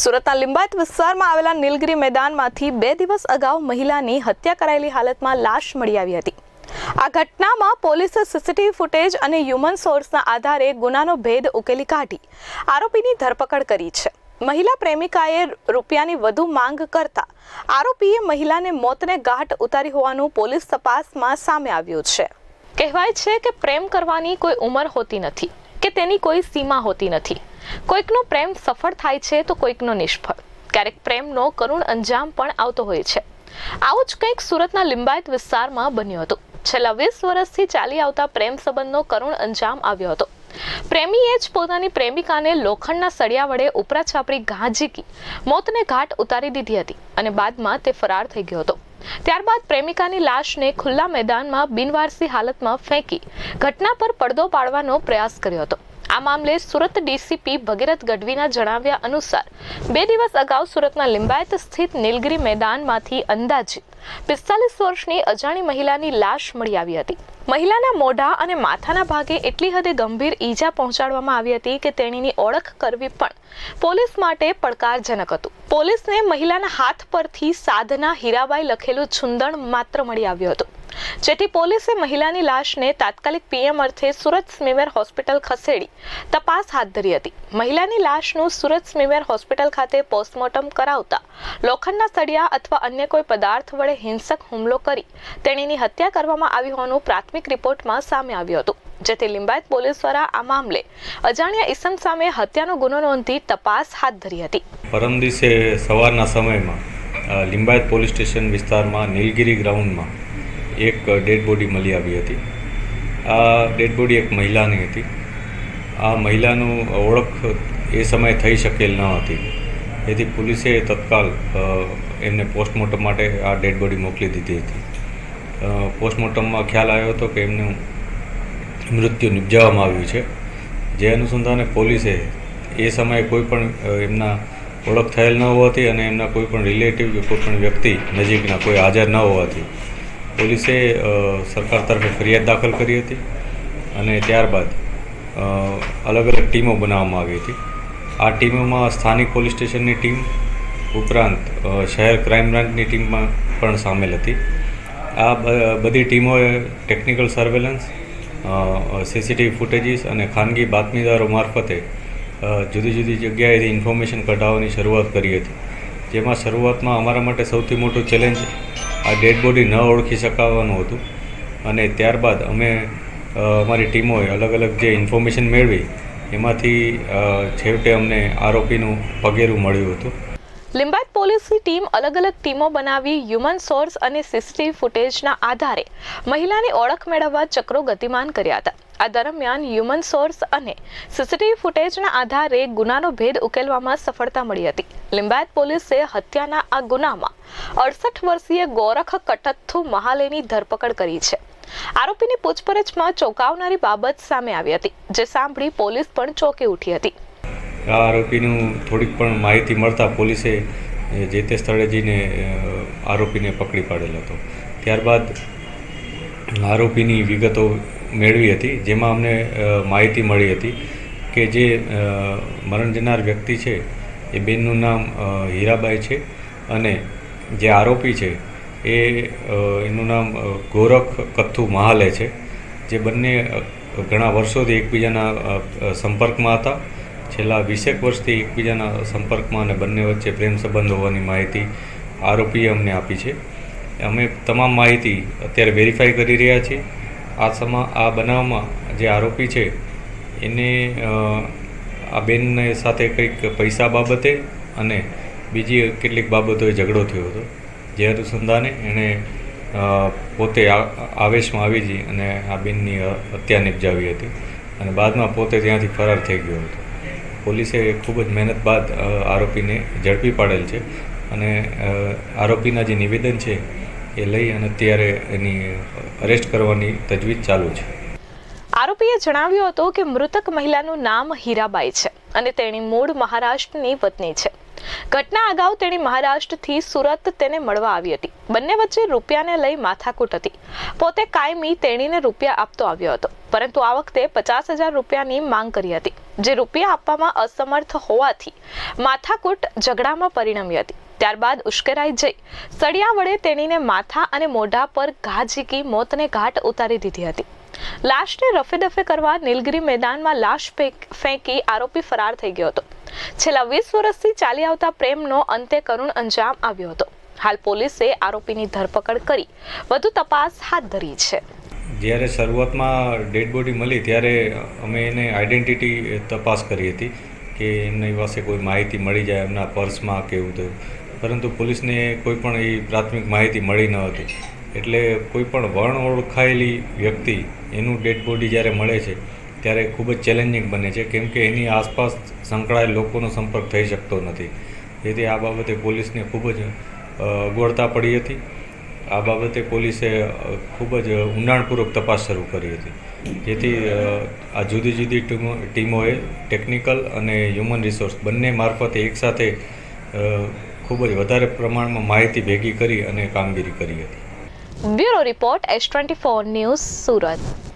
સુરતના લિંબાયત વિસ્તારમાં આવેલા નીલગીરી મેદાનમાંથી બે દિવસ અગાઉ મહિલાની હત્યા કરાયેલી હાલતમાં લાશ મળી આવી હતી. આ ઘટનામાં પોલીસે સીસીટીવી ફૂટેજ અને હ્યુમન સોર્સના આધારે ગુનાનો ભેદ ઉકેલી કાઢી. આરોપીની ધરપકડ કરી છે. મહિલા પ્રેમિકાએ રૂપિયાની વધુ માંગ કરતા આરોપીએ મહિલાને મોતને ઘાટ ઉતારી હોવાનું પોલીસ તપાસમાં સામે આવ્યું છે. કહેવાય છે કે પ્રેમ કરવાની કોઈ ઉંમર હોતી નથી, કે તેની કોઈ સીમા હોતી નથી. કોઈકનો પ્રેમ સફળ થાય છે તો કોઈકનો નિષ્ફળ. ક્યારેક પ્રેમનો કરુણ અંજામ પણ આવતો હોય છે. આવું જ કંઈક સુરતના લિંબાયત વિસ્તારમાં બન્યું હતું. છેલ્લા વીસ વર્ષથી ચાલી આવતા પ્રેમ સંબંધનો કરુણ અંજામ આવ્યો હતો. પ્રેમીએ જ પોતાની પ્રેમિકાને લોખંડના સળિયા વડે ઉપરા છાપરી ઘા ઝીકી, મોતને ઘાટ ઉતારી દીધી હતી અને બાદમાં તે ફરાર થઈ ગયો હતો. ત્યારબાદ પ્રેમિકાની લાશને ખુલ્લા મેદાનમાં બિનવારસી હાલતમાં ફેંકી ઘટના પર પડદો પાડવાનો પ્રયાસ કર્યો હતો. આ મામલે સુરત ડીસીપી ભગીરથ ગઢવીના જણાવ્યા અનુસાર, બે દિવસ અગાઉ સુરતના લિંબાયત સ્થિત નીલગીરી મેદાનમાંથી અંદાજિત પિસ્તાલીસ વર્ષની અજાણી મહિલાની લાશ મળી આવી હતી. મહિલાના મોઢા અને માથાના ભાગે એટલી હદે ગંભીર ઈજા પહોંચાડવામાં આવી હતી કે તેણીની ઓળખ કરવી પણ પોલીસ માટે પડકારજનક હતું. પોલીસને મહિલાના હાથ પરથી સાધના હીરાબાઈ લખેલું છુંદણ માત્ર મળી આવ્યું હતું. જેથી પોલીસે મહિલાની લાશને તાત્કાલિક પીએમ અર્થે સુરત સ્મીમેર હોસ્પિટલ ખસેડી તપાસ હાથ ધરી હતી. મહિલાની લાશનું સુરત સ્મીમેર હોસ્પિટલ ખાતે પોસ્ટમોર્ટમ કરાવતા લોખંડના સળિયા અથવા અન્ય કોઈ પદાર્થ વડે હિંસક હુમલો કરી તેણીની હત્યા કરવામાં આવી હોવાનું પ્રાથમિક રિપોર્ટમાં સામે આવ્યું હતું. જેથી લિંબાયત પોલીસ દ્વારા આ મામલે અજાણ્યા ઈસમ સામે હત્યાનો ગુનો નોંધી તપાસ હાથ ધરી હતી. પરમ દિવસે સવારના સમયમાં લિંબાયત પોલીસ સ્ટેશન વિસ્તારમાં નીલગીરી ગ્રાઉન્ડમાં એક ડેડ બોડી મળી આવી હતી. આ ડેડ બોડી એક મહિલાની હતી. આ મહિલાનું ઓળખ એ સમયે થઈ શકેલ ન હતી. તેથી પોલીસે તત્કાલ એમને પોસ્ટમોર્ટમ માટે આ ડેડ બોડી મોકલી દીધી હતી. પોસ્ટમોર્ટમમાં ખ્યાલ આવ્યો હતો કે એમનું મૃત્યુ નિપજાવવામાં આવ્યું છે. જે અનુસંધાને પોલીસે એ સમયે કોઈ પણ એમના ઓળખ થયેલ ન હોવાથી અને એમના કોઈ પણ રિલેટિવ કે કોઈ પણ વ્યક્તિ નજીકના કોઈ હાજર ન હોવાથી પોલીસે સરકાર તરફે ફરિયાદ દાખલ કરી હતી અને ત્યારબાદ અલગ અલગ ટીમો બનાવવામાં આવી હતી. આ ટીમોમાં સ્થાનિક પોલીસ સ્ટેશનની ટીમ ઉપરાંત શહેર ક્રાઇમ બ્રાન્ચની ટીમમાં પણ સામેલ હતી. આ બધી ટીમોએ ટેકનિકલ સર્વેલન્સ સીસીટીવી ફૂટેજીસ અને ખાનગી બાતમીદારો મારફતે જુદી જુદી જગ્યાએથી ઇન્ફોર્મેશન કઢાવવાની શરૂઆત કરી હતી. જેમાં શરૂઆતમાં અમારા માટે સૌથી મોટું ચેલેન્જ આ ડેડ બોડી ન ઓળખી શકાવાનું હતું. અને ત્યારબાદ અમે અમારી ટીમોએ અલગ અલગ જે ઇન્ફોર્મેશન મેળવી, એમાંથી છેવટે અમને આરોપીનું પગેરું મળ્યું હતું. લિંબાયત પોલીસની ટીમ અલગ અલગ ટીમો બનાવી હ્યુમન સોર્સ અને સીસીટીવી ફૂટેજના આધારે મહિલાની ઓળખ મેળવવા ચક્રો ગતિમાન કર્યા હતા. આ દરમિયાન હ્યુમન સોર્સ અને સીસીટીવી ફૂટેજના આધારે ગુનાનો ભેદ ઉકેલવામાં સફળતા મળી હતી. લિંબાયત પોલીસે હત્યાના આ ગુનામાં અડસઠ વર્ષીય ગોરખ કટથુ મહાલેની ધરપકડ કરી છે. આરોપીની પૂછપરછમાં ચોંકાવનારી બાબત સામે આવી હતી, જે સાંભળી પોલીસ પણ ચોંકી ઉઠી હતી. આ આરોપીનું થોડીક પણ માહિતી મળતા પોલીસે જે તે સ્થળે જઈને આરોપીને પકડી પાડેલો હતો. ત્યારબાદ આરોપીની વિગતો મેળવી હતી, જેમાં અમને માહિતી મળી હતી કે જે મરણ જનાર વ્યક્તિ છે એ બેનનું નામ હીરાબાઈ છે અને જે આરોપી છે એ એનું નામ ગોરખ કથ્થુ મહાલે છે. જે બંને ઘણા વર્ષોથી એકબીજાના સંપર્કમાં હતા. છેલ્લા વીસેક વર્ષથી એકબીજાના સંપર્કમાં અને બંને વચ્ચે પ્રેમ સંબંધ હોવાની માહિતી આરોપીએ અમને આપી છે. અમે તમામ માહિતી અત્યારે વેરીફાઈ કરી રહ્યા છીએ. આ સમા, આ બનાવમાં જે આરોપી છે, એને આ બેનને સાથે કંઈક પૈસા બાબતે અને બીજી કેટલીક બાબતોએ ઝઘડો થયો હતો. જે અનુસંધાને એણે પોતે આવેશમાં આવી જઈ અને આ બેનની હત્યા નિપજાવી હતી અને બાદમાં પોતે ત્યાંથી ફરાર થઈ ગયો હતો. પોલીસે ખૂબ જ મહેનત બાદ આરોપીને ઝડપી પાડેલ છે અને આરોપીના જે નિવેદન છે એ લઈ અને અત્યારે એની અરેસ્ટ કરવાની તજવીજ ચાલુ છે. આરોપીએ જણાવ્યું હતું કે મૃતક મહિલાનું નામ હીરાબાઈ છે. અને તેણી મૂળ મહારાષ્ટ્રની વતની છે. ઘટના અગાઉ તેણી મહારાષ્ટ્રથી સુરત તેને મળવા આવી હતી. બંને વચ્ચે રૂપિયાને લઈ માથાકૂટ હતી. પોતે કાયમી તેણીને રૂપિયા આપતો આવ્યો હતો. પરંતુ આ વખતે પચાસ હજાર રૂપિયાની માંગ કરી હતી, જે રૂપિયા આપવામાં અસમર્થ હોવાથી માથાકૂટ ઝઘડામાં પરિણમી હતી. ત્યારબાદ ઉશ્કેરાઈ જઈ સળિયા વડે તેણીને માથા અને મોઢા પર ઘા ઝીકી મોતને ઘાટ ઉતારી દીધી હતી. લાશને રફે દફે કરવા નીલગિરી મેદાનમાં લાશ ફેંકી આરોપી ફરાર થઈ ગયો હતો. છેલ્લા વીસ વર્ષથી ચાલી આવતા પ્રેમનો અંતે કરુણ અંજામ આવ્યો હતો. હાલ પોલીસે આરોપીની ધરપકડ કરી વધુ તપાસ હાથ ધરી છે. જ્યારે શરૂઆતમાં ડેડ બોડી મળી, ત્યારે અમે એને આઈડેન્ટિટી તપાસ કરી હતી કે એમની પાસે કોઈ માહિતી મળી જાય એમના પર્સમાં કેવું થયું પરંતુ પોલીસને કોઈ પણ એ પ્રાથમિક માહિતી મળી ન હતી. એટલે કોઈ પણ વર્ણ ઓળખાયેલી વ્યક્તિ એનું ડેડ બોડી જ્યારે મળે છે, ત્યારે ખૂબ જ ચેલેન્જિંગ બને છે. કેમ કે એની આસપાસ સંકળાયેલ લોકોનો સંપર્ક થઈ શકતો નથી. તેથી આ બાબતે પોલીસને ખૂબ જ અગવડતા પડી હતી. આ બાબતે પોલીસે ખૂબ જ ઊંડાણપૂર્વક તપાસ શરૂ કરી હતી. જેથી આ જુદી જુદી ટીમો, ટીમોએ ટેકનિકલ અને હ્યુમન રિસોર્સ બંને મારફતે એકસાથે ખૂબ જ વધારે પ્રમાણમાં માહિતી ભેગી કરી અને કામગીરી કરી હતી. Bureau Report H24 News Surat.